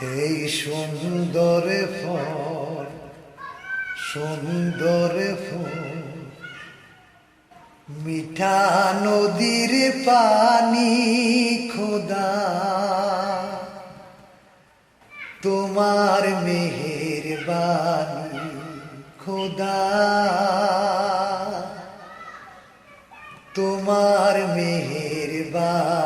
এই সুন্দর ফল, সুন্দর ফুল, মিঠা নদীর পানি খোদা। তোমার মেহের বাণী খোদা। তোমার মেহের বাণী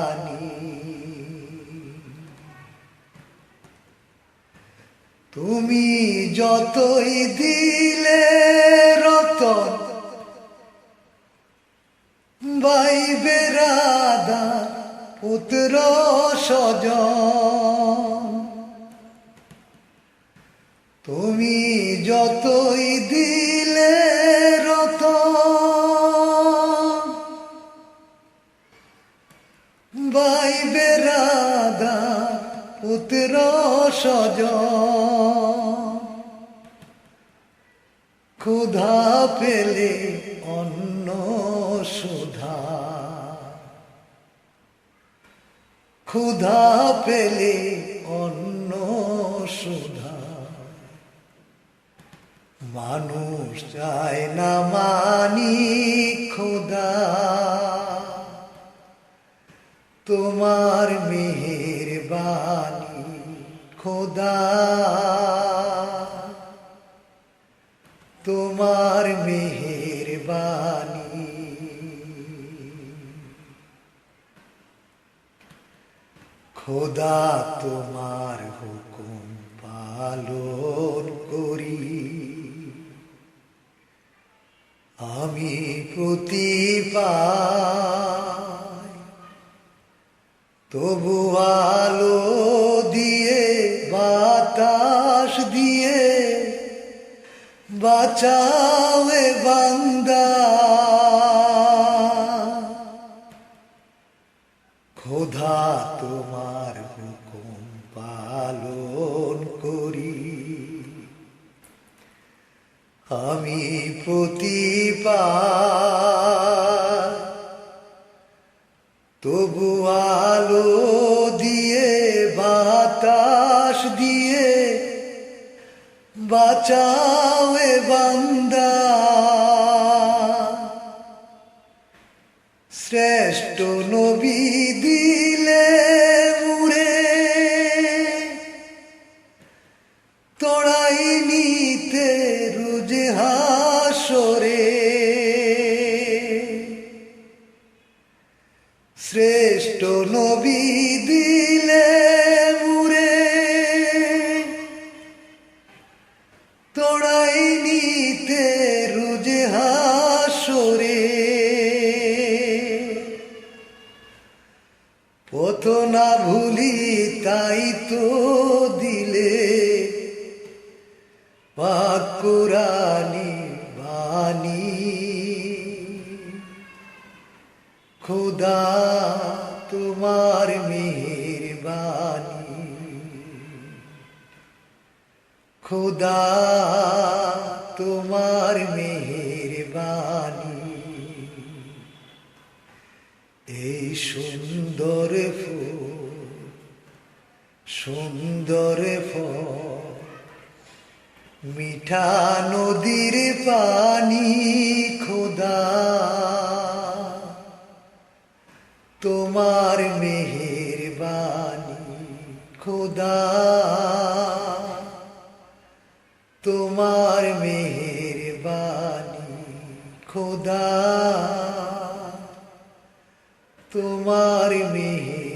তুমি যতই দিলে রতন বাইবে রাধা পুত্র সজন তুমি যতই দিলে পুত্র সজন ক্ষুধা পেলে অন্ন সুধা ক্ষুধা পেলে অন্ন সুধা মানুষ চায় না মানি ক্ষুধা তোমার মেহের বাণী খোদা। তোমার মেহের বাণী খোদা তোমার হুকুম পালন করি। আমি প্রতিপাই তবু আলো দিয়ে বাতাস দিয়ে বাঁচাওয়ে বান্দা। খোদা তোমার হুকুম পালন করি। আমি প্রতিপা বাঁচাওয়ে বান্দা। শ্রেষ্ঠ নবী দিলে মুড়ে তোড়াই নিতে রুজে হাসরে। শ্রেষ্ঠ নবী দিলে মুরে ভুলি তাই তো দিলে। পাকুরানি বাণী। খুদা তোমার মেহরবানি খুদা তোমার মেহরবানি এই সুন্দর ফুল সুন্দর মিঠা নদীর পানি খোদা। তোমার মেহের বাণী খোদা। তোমার মেহের বাণী খোদা। তোমার মেহের